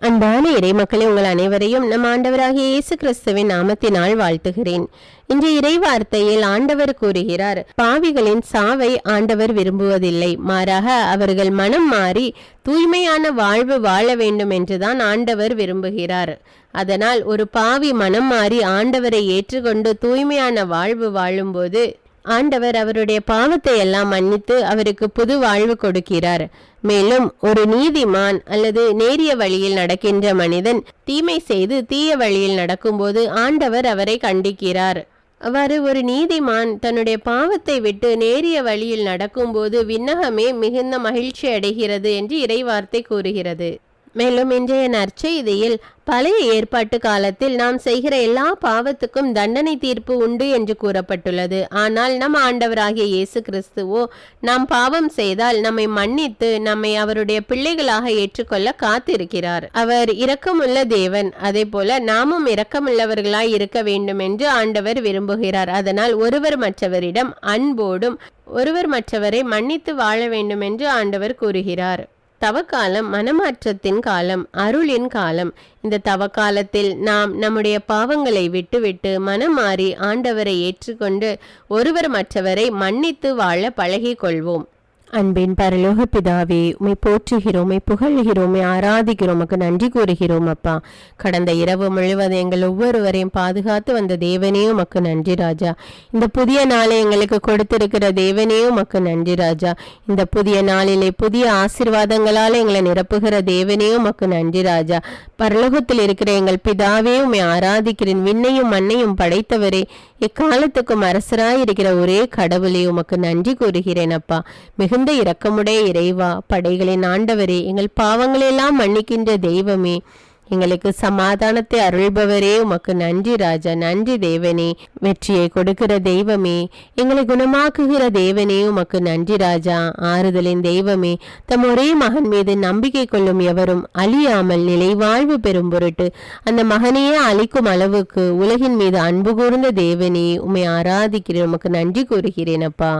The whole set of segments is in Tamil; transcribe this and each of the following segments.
அன்பான இறைமக்களே உங்கள் அனைவரையும் நம் ஆண்டவராகிய இயேசு கிறிஸ்துவின் நாமத்தினால் வாழ்த்துகிறேன். இன்று இறை வார்த்தையில் ஆண்டவர் கூறுகிறார் பாவிகளின் சாவை ஆண்டவர் விரும்புவதில்லை. மாறாக அவர்கள் மனம் மாறி தூய்மையான வாழ்வு வாழ வேண்டும் என்றுதான் ஆண்டவர் விரும்புகிறார். அதனால் ஒரு பாவி மனம் மாறி ஆண்டவரை ஏற்றுக்கொண்டு தூய்மையான வாழ்வு வாழும்போது ஆண்டவர் அவருடைய பாவத்தை எல்லாம் மன்னித்து அவருக்கு புது வாழ்வு கொடுக்கிறார். மேலும் ஒரு நீதிமான் அல்லது நேரிய வழியில் நடக்கின்ற மனிதன் தீமை செய்து தீய வழியில் நடக்கும்போது ஆண்டவர் அவரை கண்டிக்கிறார். அவ்வாறு ஒரு நீதிமான் தன்னுடைய பாவத்தை விட்டு நேரிய வழியில் நடக்கும்போது விண்ணகமே மிகுந்த மகிழ்ச்சி அடைகிறது என்று இறைவார்த்தை கூறுகிறது. மேலும் இன்றைய நற்செய்தியில் பழைய ஏற்பாட்டு காலத்தில் நாம் செய்கிற எல்லா பாவத்துக்கும் தண்டனை தீர்ப்பு உண்டு என்று கூறப்பட்டுள்ளது. ஆனால் நம் ஆண்டவராகிய இயேசு கிறிஸ்துவோ நாம் பாவம் செய்தால் நம்மை மன்னித்து நம்மை அவருடைய பிள்ளைகளாக ஏற்றுக்கொள்ள காத்திருக்கிறார். அவர் இரக்கமுள்ள தேவன். அதே போல நாமும் இரக்கமுள்ளவர்களாய் இருக்க வேண்டும் என்று ஆண்டவர் விரும்புகிறார். அதனால் ஒருவர் மற்றவரிடம் அன்போடும் ஒருவர் மற்றவரை மன்னித்து வாழ வேண்டும் என்று ஆண்டவர் கூறுகிறார். தவக்காலம் மனமாற்றத்தின் காலம் அருளின் காலம். இந்த தவக்காலத்தில் நாம் நம்முடைய பாவங்களை விட்டுவிட்டு மனம் மாறி ஆண்டவரை ஏற்றுக்கொண்டு ஒருவர் மற்றவரை மன்னித்து வாழ பழகிக் கொள்வோம் அன்பின் பரலோக பிதாவே உமை போற்றுகிறோம் உமை புகழ்கிறோம் ஆராதிக்கிறோம் உமக்கு நன்றி கூறுகிறோம் அப்பா. கடந்த இரவு முழுவதும் எங்கள் ஒவ்வொருவரையும் பாதுகாத்து வந்த தேவனே உமக்கு நன்றி ராஜா. இந்த புதிய நாளை எங்களுக்கு கொடுத்திருக்கிற தேவனே உமக்கு நன்றி ராஜா. இந்த புதிய நாளிலே புதிய ஆசிர்வாதங்களால் எங்களை நிரப்புகிற தேவனே உமக்கு நன்றி ராஜா. பரலோகத்தில் இருக்கிற எங்கள் பிதாவே உமை ஆராதிக்கிறேன். விண்ணையும் மண்ணையும் படைத்தவரே எக்காலத்துக்கும் அரசராயிருக்கிற ஒரே கடவுளே உமக்கு நன்றி கூறுகிறேன் அப்பா. மிக மிகுந்த இரக்கமுடைய இறைவா படைகளின் ஆண்டவரே எங்கள் பாவங்களெல்லாம் மன்னிக்கின்ற தெய்வமே எங்களுக்கு சமாதானத்தை அருள்பவரே உமக்கு நன்றி ராஜா நன்றி தேவனே வெற்றியை கொடுக்கிற தெய்வமே எங்களை குணமாக்குகிற தேவனே உமக்கு நன்றி ராஜா ஆறுதலின் தெய்வமே தம் ஒரே மகன் மீது நம்பிக்கை கொள்ளும் எவரும் அழியாமல் நிலை வாழ்வு பெறும் பொருட்டு அந்த மகனையே அழிக்கும் அளவுக்கு உலகின் மீது அன்பு கூர்ந்த தேவனே உம்மை ஆராதிக்கிறேன் உமக்கு நன்றி கூறுகிறேன் அப்பா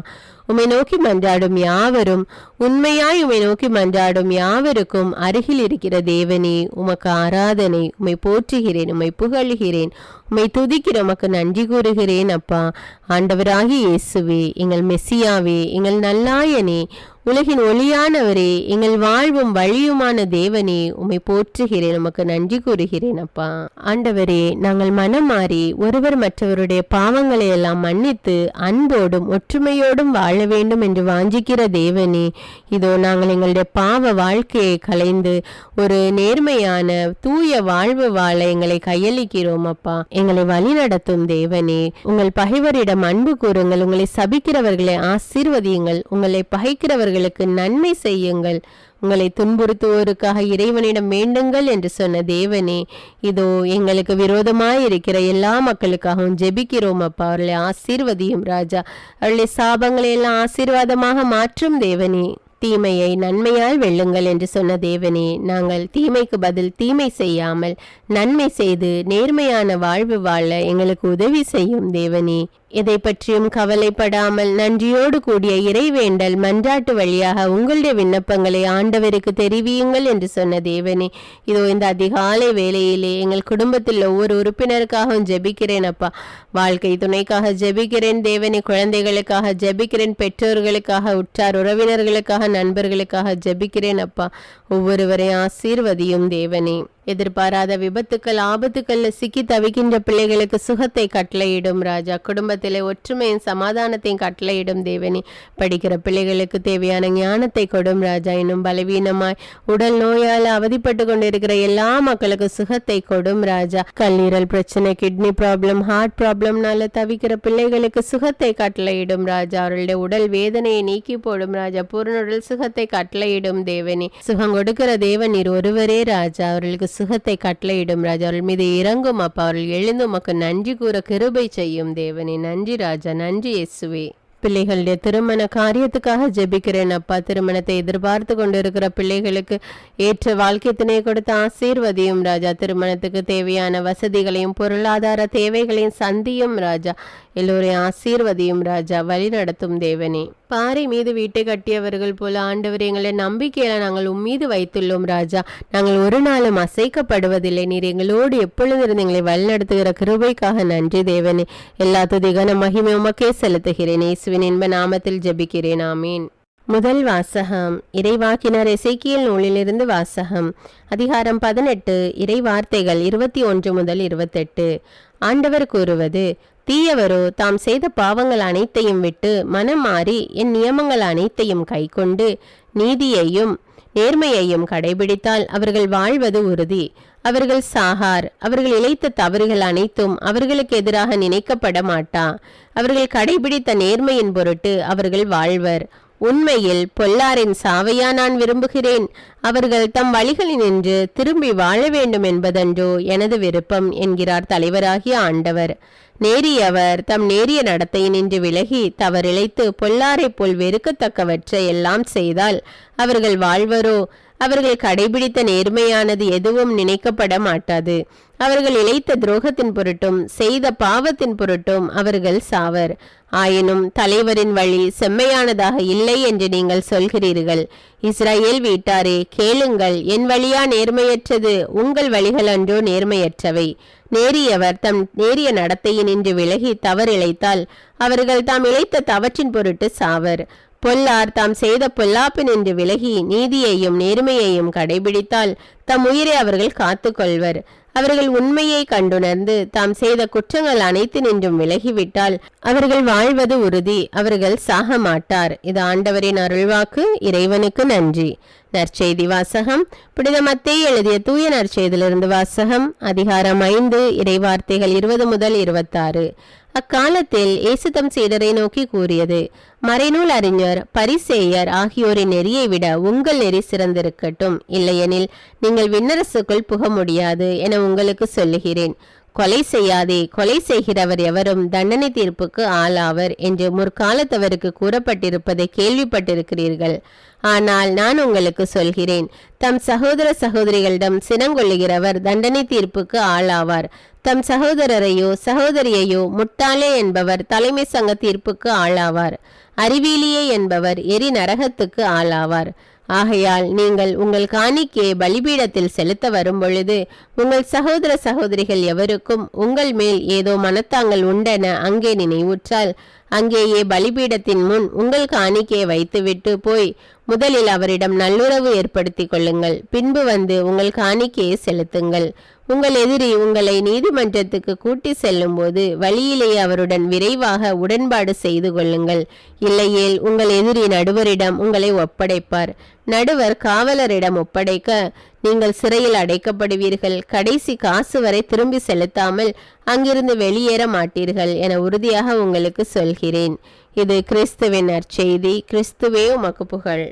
உமை நோக்கி மன்றாடும் யாவரும் உண்மையாய் உமை நோக்கி மன்றாடும் யாவருக்கும் அருகில் இருக்கிற தேவனே உமக்கு ஆராதனை உம்மை போற்றுகிறேன் உம்மை புகழ்கிறேன். உம்மை துதிக்கிற உமக்கு நன்றி கூறுகிறேன் அப்பா. ஆண்டவராகி இயேசுவே எங்கள் மெஸ்ஸியாவே எங்கள் நல்லாயனே உலகின் ஒளியானவரே எங்கள் வாழ்வும் வழியுமான தேவனே உம்மை போற்றுகிறேன் உமக்கு நன்றி கூறுகிறேன் அப்பா. ஆண்டவரே நாங்கள் மனம் மாறி ஒருவர் மற்றவருடைய பாவங்களை எல்லாம் மன்னித்து அன்போடும் ஒற்றுமையோடும் வாழ வேண்டும் என்று வாஞ்சிக்கிற தேவனே இதோ நாங்கள் எங்களுடைய பாவ வாழ்க்கையை கலைந்து ஒரு நேர்மையான தூய வாழ்வு வாழ எங்களை கையளிக்கிறோம் அப்பா. எங்களை வழிநடத்தும் தேவனே. உங்கள் பகைவரிடம் அன்பு கூறுங்கள். உங்களை சபிக்கிறவர்களை ஆசீர்வதியுங்கள். உங்களை பகைக்கிறவர்களுக்கு நன்மை செய்யுங்கள். உங்களை துன்புறுத்துவோருக்காக இறைவனிடம் வேண்டுங்கள் என்று சொன்ன தேவனே. இதோ எங்களுக்கு விரோதமாய் இருக்கிற எல்லா மக்களுக்காகவும் ஜெபிக்கிறோம் அப்பா. அவர்களை ஆசீர்வதியும் ராஜா. அவர்களை சாபங்களை எல்லாம் ஆசீர்வாதமாக மாற்றும் தேவனே. தீமையை நன்மையால் வெல்லுங்கள் என்று சொன்ன தேவனே நாங்கள் தீமைக்கு பதில் தீமை செய்யாமல் நன்மை செய்து நேர்மையான வாழ்வு வாழ எங்களுக்கு உதவி செய்யும் தேவனே. எதை பற்றியும் கவலைப்படாமல் நன்றியோடு கூடிய இறைவேண்டல் மன்றாட்டு வழியாக உங்களுடைய விண்ணப்பங்களை ஆண்டவருக்கு தெரிவியுங்கள் என்று சொன்ன தேவனே. இதோ இந்த அதிகாலை வேலையிலே எங்கள் குடும்பத்தில் ஒவ்வொரு உறுப்பினருக்காகவும் ஜெபிக்கிறேன் அப்பா. வாழ்க்கை துணைக்காக ஜெபிக்கிறேன் தேவனே. குழந்தைகளுக்காக ஜெபிக்கிறேன். பெற்றோர்களுக்காக உற்றார் உறவினர்களுக்காக நண்பர்களுக்காக ஜெபிக்கிறேன் அப்பா. ஒவ்வொருவரையும் ஆசீர்வதியும் தேவனே. எதிர்பாராத விபத்துக்கள் ஆபத்துக்கள்ல சிக்கி தவிக்கின்ற பிள்ளைகளுக்கு சுகத்தை கட்டளையிடும் ராஜா. குடும்பத்திலே ஒற்றுமையும் சமாதானத்தையும் கட்டளையிடும் தேவனி. படிக்கிற பிள்ளைகளுக்கு தேவையான ஞானத்தை கொடும் ராஜா. இன்னும் பலவீனமாய் உடல் நோயால் அவதிப்பட்டு கொண்டிருக்கிற எல்லா மக்களுக்கும் சுகத்தை கொடும் ராஜா. கல்லீரல் பிரச்சனை கிட்னி ப்ராப்ளம் ஹார்ட் ப்ராப்ளம்னால தவிக்கிற பிள்ளைகளுக்கு சுகத்தை கட்டளையிடும் ராஜா. அவர்களுடைய உடல் வேதனையை நீக்கி போடும் ராஜா. பூர்ணுடல் சுகத்தை கட்டளையிடும் தேவனி. சுகம் கொடுக்கிற தேவன் நீர் ஒருவரே ராஜா. அவர்களுக்கு சுகத்தை கட்டளையிடும் ராஜா அவர்கள் மீது இறங்கும் அப்பா அவர்கள் எழுந்து உமக்கு நன்றி கூற கிருபை செய்யும் தேவனே. நன்றி ராஜா நன்றி இயேசுவே. பிள்ளைகளுடைய திருமண காரியத்துக்காக ஜெபிக்கிறேன் அப்பா. திருமணத்தை எதிர்பார்த்து கொண்டிருக்கிற பிள்ளைகளுக்கு ஏற்ற வாழ்க்கை துணை கொடுத்து ஆசீர்வதியும் ராஜா. திருமணத்துக்கு தேவையான வசதிகளையும் பொருளாதார தேவைகளையும் சந்தியும் ராஜா. எல்லோரையும் ஆசீர்வதியும் ராஜா. வழி நடத்தும் தேவனே. பாறை மீது வீட்டை கட்டியவர்கள் போல ஆண்டவர் எங்களை நம்பிக்கையில நாங்கள் உம்மீது வைத்துள்ளோம் ராஜா. நாங்கள் ஒரு நாளும் அசைக்கப்படுவதில்லை. நீர் எங்களோடு எப்பொழுது இருந்து எங்களை வழிநடத்துகிற கிருபைக்காக நன்றி தேவனே. எல்லா துதிகான மகிமை உமக்கே செலுத்துகிறேன். இயேசுவின் இன்ப நாமத்தில் ஜெபிக்கிறேன். ஆமீன். முதல் வாசகம் இறைவாக்கினர் எசைக்கியல் நூலிலிருந்து வாசகம் அதிகாரம் பதினெட்டு இறை வார்த்தைகள் இருபத்தி ஒன்று முதல் இருபத்தெட்டு. ஆண்டவர் கூறுவது தீயவரோ தாம் செய்த பாவங்கள் அனைத்தையும் விட்டு மனம் மாறி என் நியமங்கள் அனைத்தையும் கைக்கொண்டு நீதியையும் நேர்மையையும் கடைபிடித்தால் அவர்கள் வாழ்வது உறுதி. அவர்கள் சாகார். அவர்கள் இழைத்த தவறுகள் அனைத்தும் அவர்களுக்கு எதிராக நினைக்கப்பட மாட்டா அவர்கள் கடைபிடித்த நேர்மையின் பொருட்டு அவர்கள் வாழ்வர். உண்மையில் பொல்லாரின் சாவையா நான் விரும்புகிறேன். அவர்கள் தம் வழிகளில் நின்று திரும்பி வாழ வேண்டும் என்பதன்றோ எனது விருப்பம் என்கிறார் தலைவராகிய ஆண்டவர். நேரியவர் தம் நேரிய நடத்தை நின்று விலகி தவறிழைத்து பொல்லாரைப் போல் வெறுக்கத்தக்கவற்றை எல்லாம் செய்தால் அவர்கள் வாழ்வரோ? அவர்கள் கடைபிடித்த நேர்மையானது எதுவும் நினைக்கப்பட மாட்டாது. அவர்கள் இழைத்த துரோகத்தின் பொருட்டும் செய்த பாவத்தின் பொருட்டும் அவர்கள் சாவர். ஆயினும் தலைவரின் வழி செம்மையானதாக இல்லை என்று நீங்கள் சொல்கிறீர்கள். இஸ்ரேல் வீட்டாரே கேளுங்கள். என் வழியா நேர்மையற்றது உங்கள் வழிகள் அன்றோ நேர்மையற்றவை. நேரியவர் தம் நேரிய நடத்தையினின்று விலகி தவறிழைத்தால் அவர்கள் தாம் இழைத்த தவற்றின் பொருட்டு சாவர். பொல்லார் தாம் செய்த பொல்லாப்பினின்று விலகி நீதியையும் நேர்மையையும் கடைபிடித்தால் தம் உயிரை அவர்கள் காத்து கொள்வர் அவர்கள் உண்மையை கண்டுணர்ந்து தாம் செய்த குற்றங்கள் அனைத்து நின்றும் விலகிவிட்டால் அவர்கள் வாழ்வது உறுதி அவர்கள் சாக மாட்டார். இது ஆண்டவரின் அருள்வாக்கு இறைவனுக்கு நன்றி. நற்செய்தி வாசகம். புனித எழுதிய தூய நற்செய்தியிலிருந்து வாசகம் அதிகாரம் ஐந்து இறைவார்த்தைகள் இருபது முதல் இருபத்தாறு. அக்காலத்தில் இயேசுதம் சீடரை நோக்கி கூறியது. மறைநூல் அறிஞர் பரிசேயர் ஆகியோரின் நெறியை விட உங்கள் நெறி சிறந்திருக்கட்டும். இல்லையெனில் நீங்கள் விண்ணரசுக்குள் புக முடியாது என உங்களுக்கு சொல்லுகிறேன். கொலை செய்யாதே கொலை செய்கிறவர் எவரும் தண்டனை தீர்ப்புக்கு ஆளாவர் என்று முற்காலத்தவருக்கு கூறப்பட்டிருப்பதை கேள்விப்பட்டிருக்கிறீர்கள். ஆனால் நான் உங்களுக்கு சொல்கிறேன் தம் சகோதர சகோதரிகளிடம் சினங்கொள்ளுகிறவர் தண்டனை தீர்ப்புக்கு ஆளாவார். தம் சகோதரரையோ சகோதரியையோ முட்டாளே என்பவர் தலைமை சங்க தீர்ப்புக்கு ஆளாவார். அறிவியலியே என்பவர் எரி நரகத்துக்கு ஆளாவார். ஆகையால் நீங்கள் உங்கள் காணிக்கையை பலிபீடத்தில் செலுத்த வரும் பொழுது உங்கள் சகோதர சகோதரிகள் எவருக்கும் உங்கள் மேல் ஏதோ மனத்தாங்கள் உண்டென அங்கே நினைவுற்றால் அங்கேயே பலிபீடத்தின் முன் உங்கள் காணிக்கையை வைத்துவிட்டு போய் முதலில் அவரிடம் நல்லுறவு ஏற்படுத்திக் கொள்ளுங்கள். பின்பு வந்து உங்கள் காணிக்கையை செலுத்துங்கள். உங்கள் எதிரி உங்களை நீதிமன்றத்துக்கு கூட்டி செல்லும் போது வழியிலேயே அவருடன் விரைவாக உடன்பாடு செய்து கொள்ளுங்கள். இல்லையேல் உங்கள் எதிரி நடுவரிடம் உங்களை ஒப்படைப்பார். நடுவர் காவலரிடம் ஒப்படைக்க நீங்கள் சிறையில் அடைக்கப்படுவீர்கள். கடைசி காசு வரை திரும்பி செலுத்தாமல் அங்கிருந்து வெளியேற மாட்டீர்கள் என உறுதியாக உங்களுக்கு சொல்கிறேன். இது கிறிஸ்துவின் நற்செய்தி. கிறிஸ்துவே உமக்கு புகழ்.